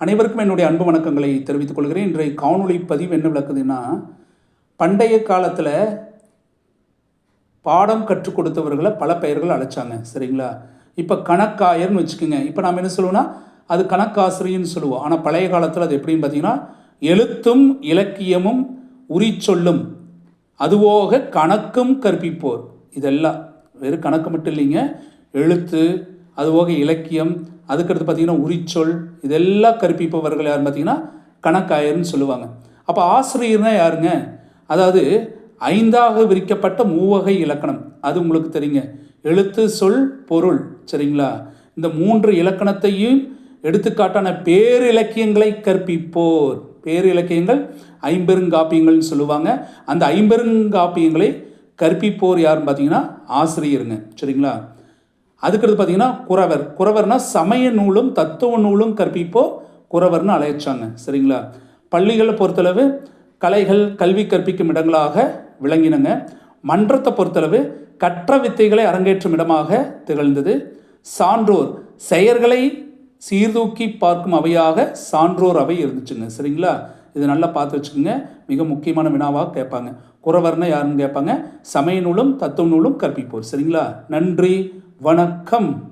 அனைவருக்கும் என்னுடைய அன்பு வணக்கங்களை தெரிவித்துக் கொள்கிறேன். இன்றைய காணொளி பதிவு என்ன விளக்குதுன்னா பண்டைய காலத்தில் பாடம் கற்றுக் கொடுத்தவர்களை பல பெயர்கள் அழைச்சாங்க சரிங்களா? இப்போ கணக்காயர்னு வச்சுக்கோங்க. இப்போ நாம் என்ன சொல்லுவோம்னா அது கணக்காசிரியன்னு சொல்லுவோம். ஆனால் பழைய காலத்தில் அது எப்படின்னு பார்த்தீங்கன்னா எழுத்தும் இலக்கியமும் உரிச்சொல்லும். அதுவோக கணக்கும் கற்பிப்போர். இதெல்லாம் வெறும் கணக்கு மட்டும் இல்லைங்க. எழுத்து அதுபோக இலக்கியம் அதுக்கடுத்து பார்த்தீங்கன்னா உரிச்சொல் இதெல்லாம் கற்பிப்பவர்கள் யாருன்னு பார்த்தீங்கன்னா கணக்காயர்னு சொல்லுவாங்க. அப்போ ஆசிரியர்னா யாருங்க? அதாவது ஐந்தாக விரிக்கப்பட்ட மூவகை இலக்கணம். அது உங்களுக்கு தெரியுங்க. எழுத்து சொல் பொருள். சரிங்களா? இந்த மூன்று இலக்கணத்தையும் எடுத்துக்காட்டான பேரிலக்கியங்களை கற்பிப்போர். பேரிலக்கியங்கள் ஐம்பெருங்காப்பியங்கள்னு சொல்லுவாங்க. அந்த ஐம்பெருங்காப்பியங்களை கற்பிப்போர் யாருன்னு பார்த்தீங்கன்னா ஆசிரியருங்க. சரிங்களா? அதுக்கடுத்து பார்த்தீங்கன்னா குறவர். குறவர்னா சமய நூலும் தத்துவ நூலும் கற்பிப்போ குறவர்னு அழைச்சாங்க. சரிங்களா? பள்ளிகளை பொறுத்தளவு கலைகள் கல்வி கற்பிக்கும் இடங்களாக விளங்கினங்க. மன்றத்தை பொறுத்தளவு கற்ற வித்தைகளை அரங்கேற்றும் இடமாக திகழ்ந்தது. சான்றோர். செயல்களை சீர்தூக்கி பார்க்கும் அவையாக சான்றோர் அவை இருந்துச்சுங்க. சரிங்களா? இது நல்லா பார்த்து வச்சுக்கோங்க. மிக முக்கியமான வினாவாக கேட்பாங்க. குறவர்னா யாருன்னு கேட்பாங்க. சமய நூலும் தத்துவ நூலும் கற்பிப்போர். சரிங்களா? நன்றி வணக்கம்.